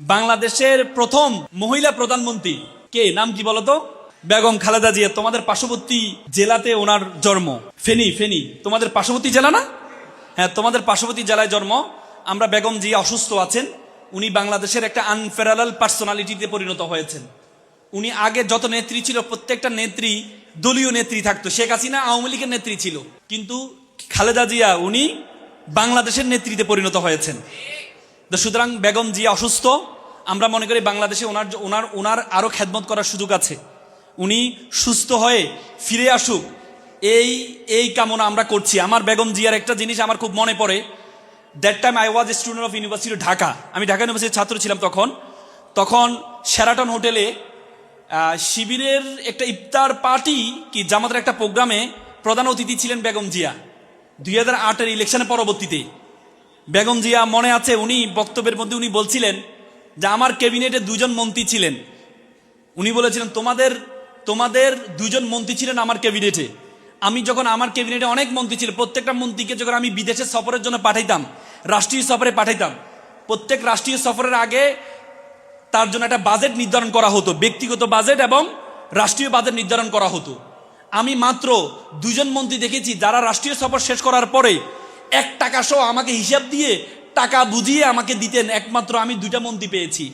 বাংলাদেশের প্রথম মহিলা প্রধানমন্ত্রী কে? নাম কি বলতো বেগম খালেদা জিয়া, তোমাদের পার্শ্ববর্তী জেলাতে ওনার জন্ম। ফেনী ফেনী। তোমাদের পার্শ্ববর্তী জেলা না? হ্যাঁ তোমাদের পার্শ্ববর্তী জেলায় জন্ম। আমরা বেগম জিয়া অসুস্থ আছেন। উনি বাংলাদেশের একটা আনফেরালাল পার্সোনালিটিতে পরিণত হয়েছেন। উনি আগে যত নেত্রী ছিল, প্রত্যেকটা নেত্রী দলীয় নেত্রী থাকতো। শেখ হাসিনা আওয়ামী লীগের নেত্রী ছিল। কিন্তু খালেদা জিয়া, উনি বাংলাদেশের নেত্রীতে পরিণত হয়েছেন। তো সুতরাং বেগম জিয়া অসুস্থ। আমরা মনে করি বাংলাদেশে ওনার ওনার ওনার আরও খেদমত করার সুযোগ আছে। উনি সুস্থ হয়ে ফিরে আসুক। এই এই কামনা আমরা করছি। আমার বেগম জিয়ার একটা জিনিস আমার খুব মনে পড়ে। That time I was student of university Dhaka আমি ঢাকা ইউনিভার্সিটির ছাত্র ছিলাম তখন। তখন সেরাটন হোটেলে শিবিরের একটা ইফতার পার্টি কি জামাতের একটা প্রোগ্রামে প্রধান অতিথি ছিলেন বেগম জিয়া। দুই হাজার আটের ইলেকশনের পরবর্তীতে। বেগম জিয়া মনে আছে? উনি বক্তব্যের মধ্যে উনি বলছিলেন যে আমার ক্যাবিনেটে দুজন মন্ত্রী ছিলেন। উনি বলেছিলেন, তোমাদের তোমাদের দুজন মন্ত্রী ছিলেন আমার ক্যাবিনেটে। আমি যখন আমার ক্যাবিনেটে অনেক মন্ত্রী ছিল প্রত্যেকটা মন্ত্রীকে যখন আমি বিদেশে সফরের জন্য পাঠাইতাম, রাষ্ট্রীয় সফরে পাঠাইতাম, প্রত্যেক রাষ্ট্রীয় সফরের আগে তার জন্য একটা বাজেট নির্ধারণ করা হতো, ব্যক্তিগত বাজেট এবং রাষ্ট্রীয় বাজেট নির্ধারণ করা হতো। আমি মাত্র দুজন মন্ত্রী দেখেছি যারা রাষ্ট্রীয় সফর শেষ করার পরে এক টাকা সহ আমাকে হিসাব দিয়ে টাকা বুঝিয়ে আমাকে দিতেন, একমাত্র আমি দুইটা মন্ত্রী পেয়েছি।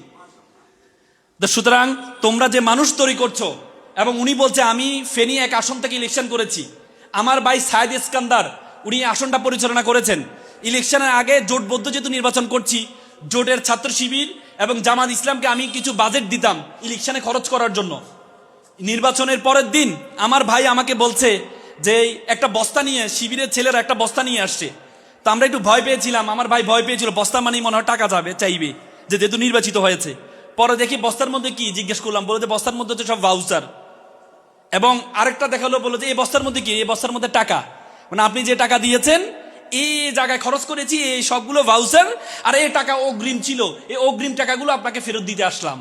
সুতরাং তোমরা যে মানুষ তৈরি করছ, এবং উনি বলছে, আমি ফেনী এক আসন থেকে ইলেকশন করেছি। আমার ভাই সায়েদ ইস্কান্দার, উনি আসনটা পরিচালনা করেছেন। ইলেকশনের আগে জোটবদ্ধ যেহেতু নির্বাচন করছি, জোটের ছাত্র শিবির এবং জামাত ইসলামকে আমি কিছু বাজেট দিতাম ইলেকশনে খরচ করার জন্য। নির্বাচনের পরের দিন আমার ভাই আমাকে বলছে যে, একটা বস্তা নিয়ে, শিবিরের ছেলেরা একটা বস্তা নিয়ে আসছে। তো আমরা একটু ভয় পেয়েছিলাম, আমার ভাই ভয় পেয়েছিল বস্তা মানেই মনে হয় টাকা যাবে, চাইবে, যে যেহেতু নির্বাচিত হয়েছে। পরে দেখি বস্তার মধ্যে কি, জিজ্ঞেস করলাম, বলে যে বস্তার মধ্যে তো সব ভাউচার এবং আরেকটা দেখাল বলল যে এই বস্তার মধ্যে কি, এই বস্তার মধ্যে টাকা। মানে আপনি যে টাকা দিয়েছেন, এই জায়গায় খরচ করেছি, এই সবগুলো ভাউচার আর এই টাকা অগ্রিম ছিল, এই অগ্রিম টাকাগুলো আপনাকে ফেরত দিতে আসলাম।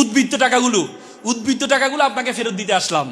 উদ্বৃত্ত টাকাগুলো উদ্বৃত্ত টাকাগুলো আপনাকে ফেরত দিতে আসলাম।